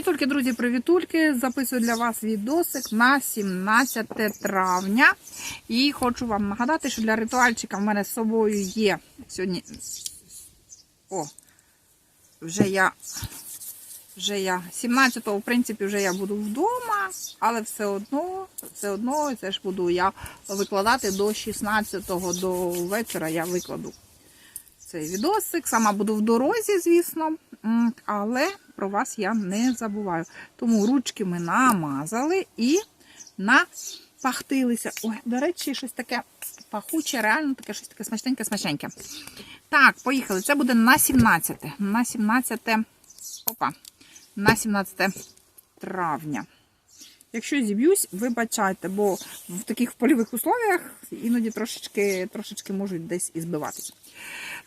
Привітульки, друзі, привітульки. Записую для вас відосик на 17 травня. І хочу вам нагадати, що для ритуальчика в мене з собою є сьогодні. О, вже я. Вже я 17-го, в принципі, вже я буду вдома, але все одно, все одно це ж буду я викладати до 16-го до вечора. Я викладу цей відосик. Сама буду в дорозі, звісно, але про вас я не забуваю. Тому ручки ми намазали і напахтилися. Ой, до речі, щось таке пахуче, реально таке щось таке смачненьке, смачненьке. Так, поїхали. Це буде на 17. На 17. Опа. На 17 травня. Якщо зіб'юсь, вибачайте, бо в таких польових условіях іноді трошечки, трошечки можуть десь і збиватися.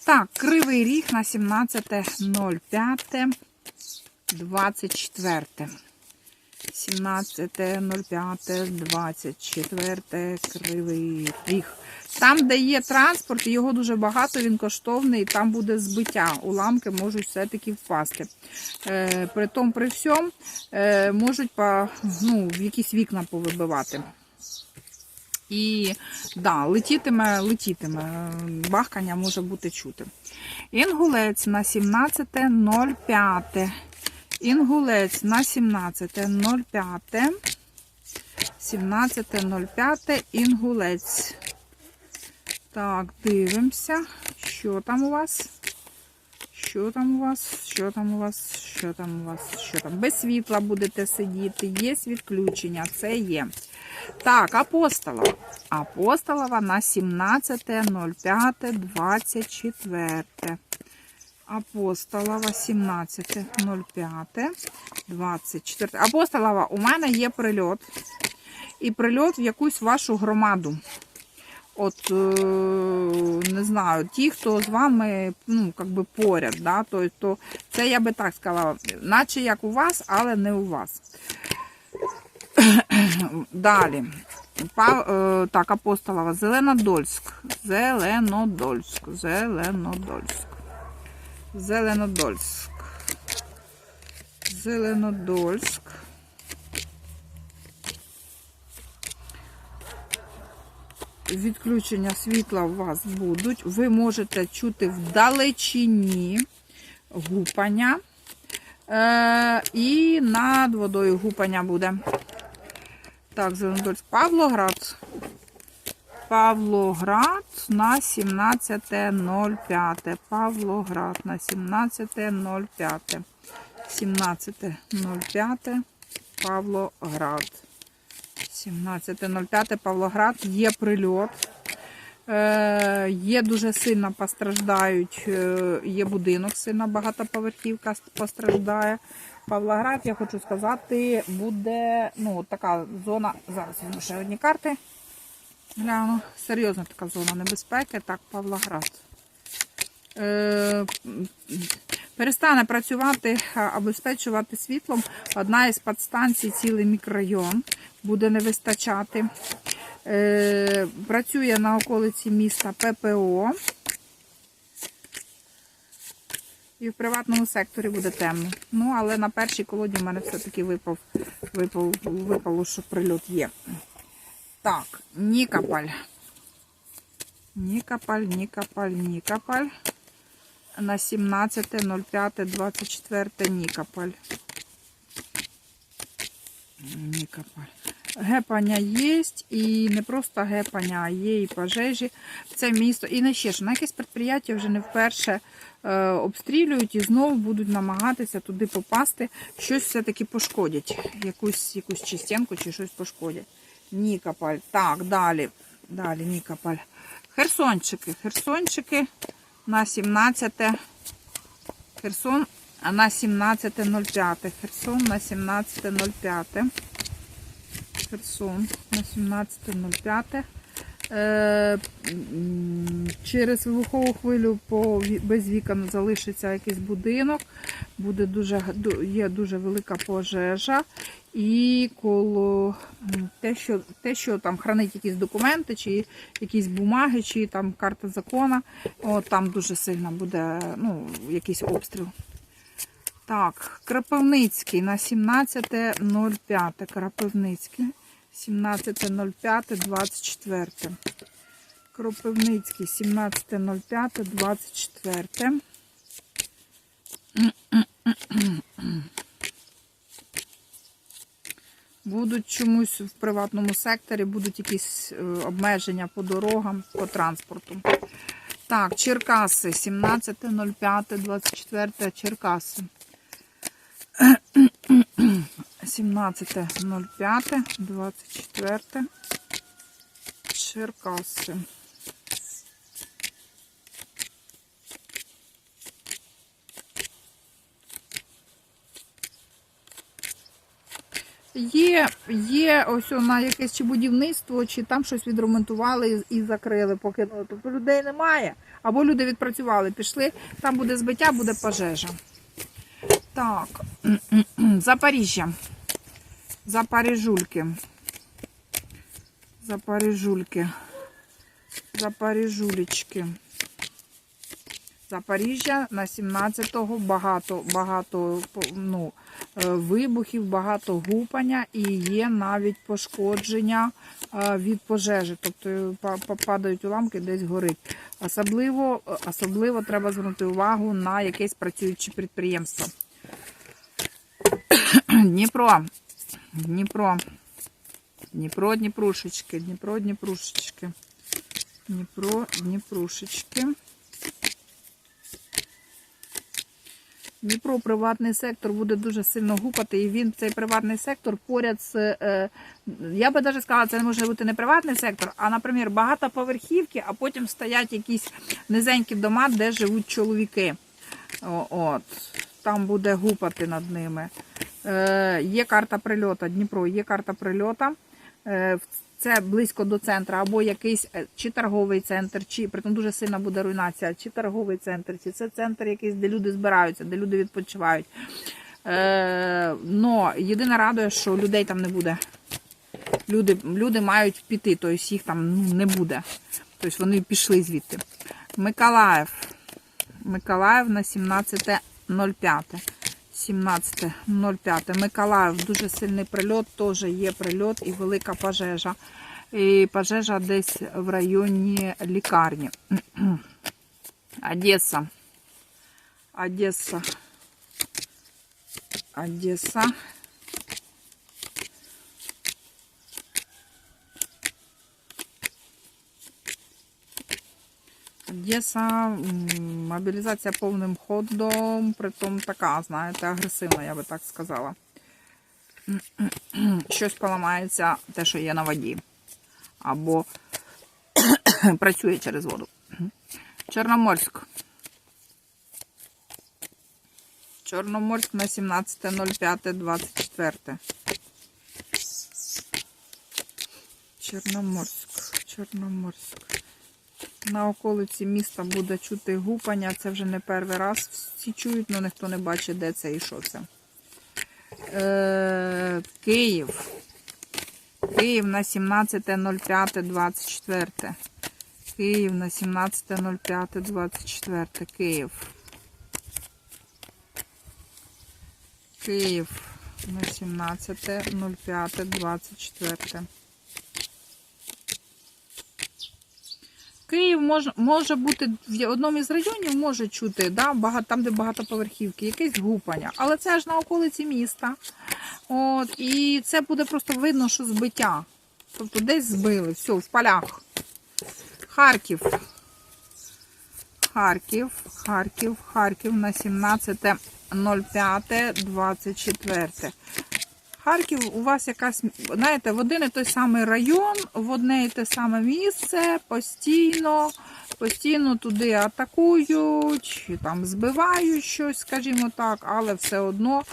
Так, кривий ріг на 17.05.24. 17.05.24. Кривий ріг. Там, де є транспорт, його дуже багато, він коштовний, там буде збиття. Уламки можуть все-таки впасти. Е, при тому, при всьому, е, можуть по, ну, якісь вікна повибивати. І да, летітиме, летітиме. Бахкання може бути чути. Інгулець на 17.05. Інгулець на 17.05. 17.05 інгулець. Так, дивимося. Що там у вас? Що там у вас? Що там у вас? Що там у вас? Що там? Без світла будете сидіти. Є відключення, це є. Так, апостолова. Апостолова на 17.05.24. Апостолова 17.05.24. Апостолова, у мене є прильот. І прильот в якусь вашу громаду. От, е, не знаю, ті, хто з вами, ну, як би поряд, да, то, це я би так сказала, наче як у вас, але не у вас. Далі. Е, так, Апостолова, Зеленодольськ. Зеленодольськ. Зеленодольськ. Зеленодольськ. Зеленодольськ. Відключення світла у вас будуть. Ви можете чути вдалечині гупання. Е, і над водою гупання буде. Так, Зеленодольськ. Павлоград. Павлоград на 17.05. Павлоград на 17.05. 17.05. Павлоград. 17.05 Павлоград. Є прильот. Е, є дуже сильно постраждають, е, є будинок, сильно багатоповерхівка постраждає. Павлоград, я хочу сказати, буде ну, така зона. Зараз візьму ще одні карти. Гляну, серйозна така зона небезпеки. Так, Павлоград. Перестане працювати, обезпечувати світлом одна із підстанцій, цілий мікрорайон буде не вистачати. Е, працює на околиці міста ППО. І в приватному секторі буде темно. Ну, але на першій колоді в мене все-таки випав, випав, випало, що прильот є. Так, Нікополь. Нікополь, Нікополь, Нікополь. На 17.05.24 Нікополь. Нікополь. Гепання є, і не просто гепання, а є і пожежі. Це місто. І не ще ж, на якесь підприємство вже не вперше е, обстрілюють і знову будуть намагатися туди попасти. Щось все-таки пошкодять. Якусь якусь частинку чи щось пошкодять. Нікополь. Так, далі. Далі Нікополь. Херсончики. Херсончики на 17. Херсон на 17.05. Херсон на 17.05. Херсон на 17.05. Е, Через вибухову хвилю по, без вікон залишиться якийсь будинок, буде дуже, є дуже велика пожежа. І коло те, що, те, що там хранить якісь документи, чи якісь бумаги, чи там карта закона, от, там дуже сильно буде ну, якийсь обстріл. Так, Крапивницький на 17.05. Крапивницький. 17.05.24. Кропивницький 17.05.24. Будуть чомусь в приватному секторі, будуть якісь е, обмеження по дорогам, по транспорту. Так, Черкаси, 17.05.24 Черкаси. 17.05.24 Черкаси. Є, є ось на якесь чи будівництво, чи там щось відремонтували і, закрили, поки ну, тобто людей немає. Або люди відпрацювали, пішли, там буде збиття, буде пожежа. Так, Запоріжжя. Запоріжульки. Запоріжульки. Запоріжулечки. Запоріжжя на 17-го багато, багато ну, е, вибухів, багато гупання і є навіть пошкодження е, від пожежі. Тобто па- падають уламки, десь горить. Особливо, особливо треба звернути увагу на якесь працююче підприємство. Дніпро. Дніпро. Дніпро, Дніпрушечки, Дніпро, Дніпрушечки. Дніпро, Дніпрушечки. Дніпро приватний сектор буде дуже сильно гупати, і він цей приватний сектор поряд з. е, Я би навіть сказала, це може бути не приватний сектор, а, наприклад, багатоповерхівки, а потім стоять якісь низенькі дома, де живуть чоловіки. От. Там буде гупати над ними. Е, Є карта прильота, Дніпро, є карта прильота. Е, Це близько до центру, або якийсь е, чи торговий центр, чи притом дуже сильна буде руйнація, чи торговий центр, чи це центр якийсь, де люди збираються, де люди відпочивають. Е, но єдине радує, що людей там не буде. Люди, люди мають піти, тобто їх там ну, не буде. Тобто вони пішли звідти. Миколаїв. Миколаїв на 17.05. 17.05. Миколаїв дуже сильний прильот, теж є прильот і велика пожежа. І пожежа десь в районі лікарні. Одеса. Одеса. Одеса. Одеса, мобілізація повним ходом, притом така, знаєте, агресивна, я би так сказала. Щось поламається, те, що є на воді. Або працює через воду. Чорноморськ. Чорноморськ на 17.05.24. Чорноморськ. Чорноморськ. На околиці міста буде чути гупання. Це вже не перший раз. Всі чують, але ніхто не бачить, де це і що це. Е, Київ. Київ на 17.05.24. Київ на 17.05.24. Київ. Київ на 17.05.24. Київ може, може бути в одному із районів, може чути, да, багато, там, де багатоповерхівки, якесь гупання. Але це ж на околиці міста. От, і це буде просто видно, що збиття. Тобто десь збили, все, в полях. Харків. Харків, Харків, Харків на 17.05.24. Харків у вас якась, знаєте, в один і той самий район, в одне і те саме місце, постійно, постійно туди атакують, там збивають щось, скажімо так, але все одно,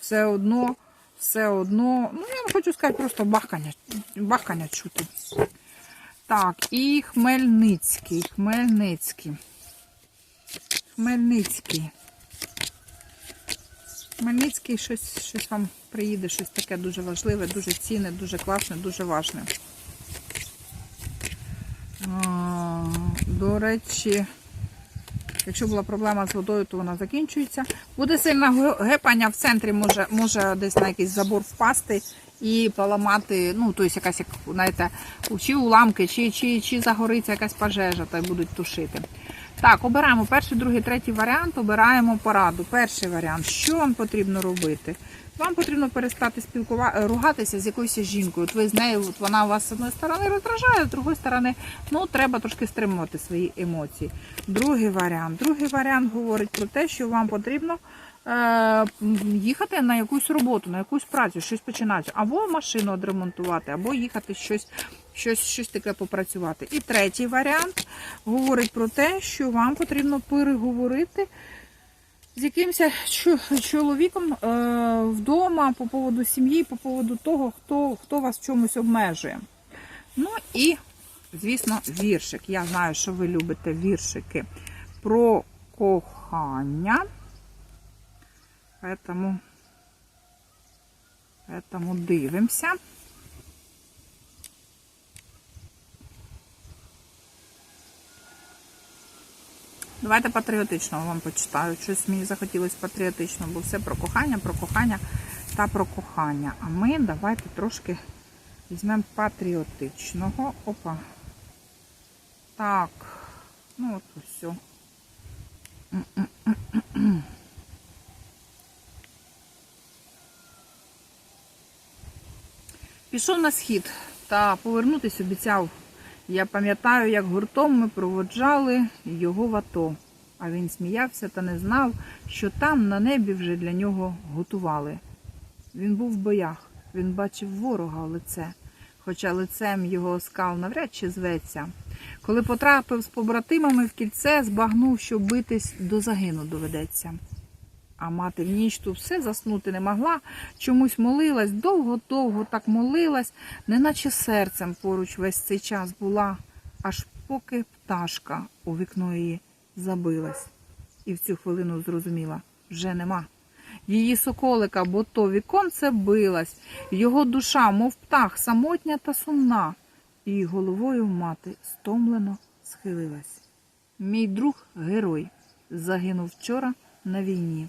все одно, все одно, ну я не хочу сказати, просто бахкання, бахкання чути. Так, і Хмельницький, Хмельницький. Хмельницький. Хмельницький щось, щось вам приїде, щось таке дуже важливе, дуже цінне, дуже класне, дуже важне. До речі, Якщо була проблема з водою, то вона закінчується. Буде сильне гепання в центрі, може, може десь на якийсь забор впасти і поламати, ну, тобто якась, як, знаєте, чи уламки, чи, чи, чи загориться якась пожежа, та й будуть тушити. Так, обираємо перший, другий, третій варіант, обираємо пораду. Перший варіант. Що вам потрібно робити? Вам потрібно перестати спілкувати, ругатися з якоюсь жінкою. От ви з нею, от вона вас з одної сторони роздражає, з другої сторони, ну треба трошки стримувати свої емоції. Другий варіант. Другий варіант говорить про те, що вам потрібно е, їхати на якусь роботу, на якусь працю, щось починати, або машину відремонтувати, або їхати щось, щось, щось таке попрацювати. І третій варіант говорить про те, що вам потрібно переговорити з якимось чоловіком е, вдома по поводу сім'ї, по поводу того, хто, хто вас чомусь обмежує. Ну і, звісно, віршик. Я знаю, що ви любите віршики про кохання. Поэтому, поэтому дивимося. Давайте патріотичного вам почитаю. Щось мені захотілося патріотичного, бо все про кохання, про кохання та про кохання. А ми давайте трошки візьмемо патріотичного. Опа. Так. Ну от все. Пішов на схід та повернутись обіцяв. Я пам'ятаю, як гуртом ми проводжали його в АТО. А він сміявся та не знав, що там на небі вже для нього готували. Він був в боях, він бачив ворога в лице, хоча лицем його оскал навряд чи зветься. Коли потрапив з побратимами в кільце, збагнув, що битись до загину доведеться. А мати в ніч ту все заснути не могла, чомусь молилась, довго-довго так молилась, неначе серцем поруч весь цей час була, аж поки пташка у вікно її забилась. І в цю хвилину зрозуміла вже нема. Її соколика, бо то віконце билась, його душа, мов птах, самотня та сумна, і головою мати стомлено схилилась. Мій друг герой загинув вчора на війні.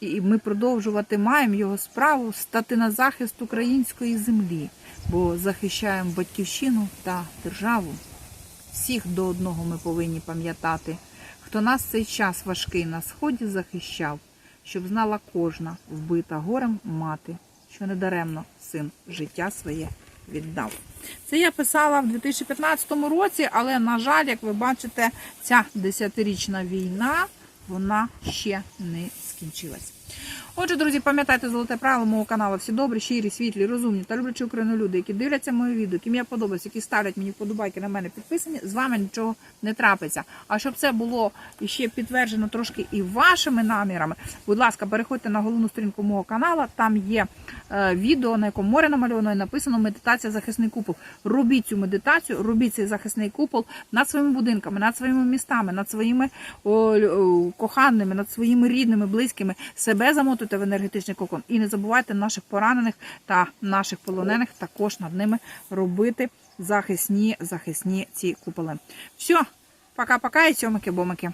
І ми продовжувати маємо його справу стати на захист української землі, бо захищаємо батьківщину та державу. Всіх до одного ми повинні пам'ятати, хто нас цей час важкий на сході захищав, щоб знала кожна вбита горем мати, що недаремно син життя своє віддав. Це я писала в 2015 році, але, на жаль, як ви бачите, ця десятирічна війна вона ще не скінчилась. Отже, друзі, пам'ятайте золоте правило мого каналу. Всі добрі, щирі, світлі, розумні та люблячі Україну люди, які дивляться моє відео, яким я подобаюся, які ставлять мені вподобайки на мене підписані, з вами нічого не трапиться. А щоб це було ще підтверджено трошки і вашими намірами, будь ласка, переходьте на головну сторінку мого каналу. Там є відео, на якому море намальовано і написано медитація захисний купол. Робіть цю медитацію, робіть цей захисний купол над своїми будинками, над своїми містами, над своїми коханими, над своїми рідними, близькими. Себе замотуйте в енергетичний кокон. І не забувайте наших поранених та наших полонених також над ними робити захисні, захисні ці куполи. Все, пока-пока і цьомики-бомики.